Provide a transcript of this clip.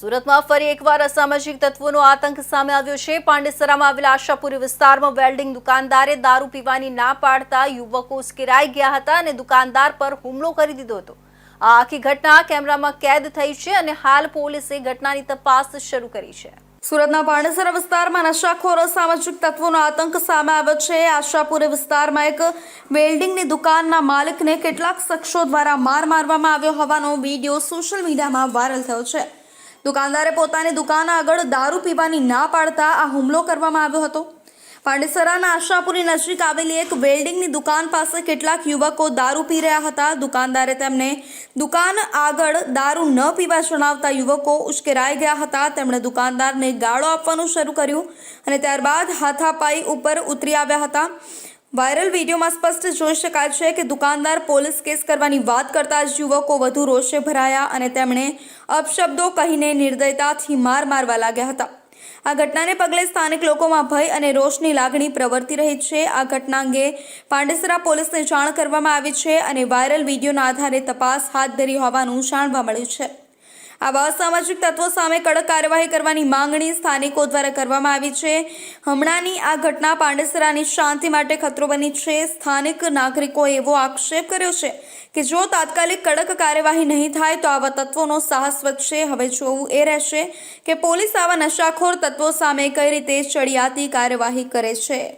સુરતમાં ફરી એકવાર અસામાજિક તત્વોનો આતંક સામે આવ્યો છે. પાંડેસરામાં આવેલા આશાપુરી વિસ્તારમાં વેલ્ડિંગ દુકાનદારે દારૂ પીવાની ના પાડતા યુવકો ઉશ્કેરાઈ ગયા હતા અને દુકાનદાર પર હુમલો કરી દીધો હતો. આ આખી ઘટના કેમેરામાં કેદ થઈ છે અને હાલ પોલીસે ઘટનાની તપાસ શરૂ કરી છે. સુરતના પાંડેસરા વિસ્તારમાં નશાખોર અસામાજિક તત્વોનો આતંક સામે આવ્યો છે. આશાપુરી વિસ્તારમાં એક વેલ્ડિંગની દુકાનના માલિકને કેટલાક શખ્સો દ્વારા માર મારવામાં આવ્યો હોવાનો વીડિયો સોશિયલ મીડિયામાં વાયરલ થયો છે. દુકાનદારે પોતાની દુકાન આગળ દારૂ પીવાની ના પાડતા આ હુમલો કરવામાં આવ્યો હતો. પાંડેસરાના આશાપુરી નજીક આવેલી એક વેલ્ડિંગની દુકાન પાસે કેટલાક યુવકો દારૂ પી રહ્યા હતા. દુકાનદારે તેમને દુકાન આગળ દારૂ ન પીવા જણાવતા યુવકો ઉશ્કેરાઈ ગયા હતા. તેમણે દુકાનદારને ગાળો આપવાનું શરૂ કર્યું અને ત્યારબાદ હાથાપાઈ ઉપર ઉતરી આવ્યા હતા. વાયરલ વિડીયોમાં સ્પષ્ટ જોઈ શકાય છે કે દુકાનદાર પોલીસ કેસ કરવાની વાત કરતા જ યુવકો વધુ રોષે ભરાયા અને તેમણે અપશબ્દો કહીને નિર્દયતાથી માર મારવા લાગ્યા હતા. આ ઘટનાને પગલે સ્થાનિક લોકોમાં ભય અને રોષની લાગણી પ્રવર્તી રહી છે. આ ઘટના અંગે પાંડેસરા પોલીસને જાણ કરવામાં આવી છે અને વાયરલ વિડીયોના આધારે તપાસ હાથ ધરી હોવાનું જાણવા મળ્યું છે. આવા અસામાજિક તત્વો સામે કડક કાર્યવાહી કરવાની માંગણી સ્થાનિકો દ્વારા કરવામાં આવી છે. હમણાંની આ ઘટના પાંડેસરાની શાંતિ માટે ખતરો બની છે. સ્થાનિક નાગરિકોએ એવો આક્ષેપ કર્યો છે કે જો તાત્કાલિક કડક કાર્યવાહી નહીં થાય તો આવા તત્વોનો સાહસ વધશે. હવે જોવું એ રહેશે કે પોલીસ આવા નશાખોર તત્વો સામે કઈ રીતે ચડિયાતી કાર્યવાહી કરે છે.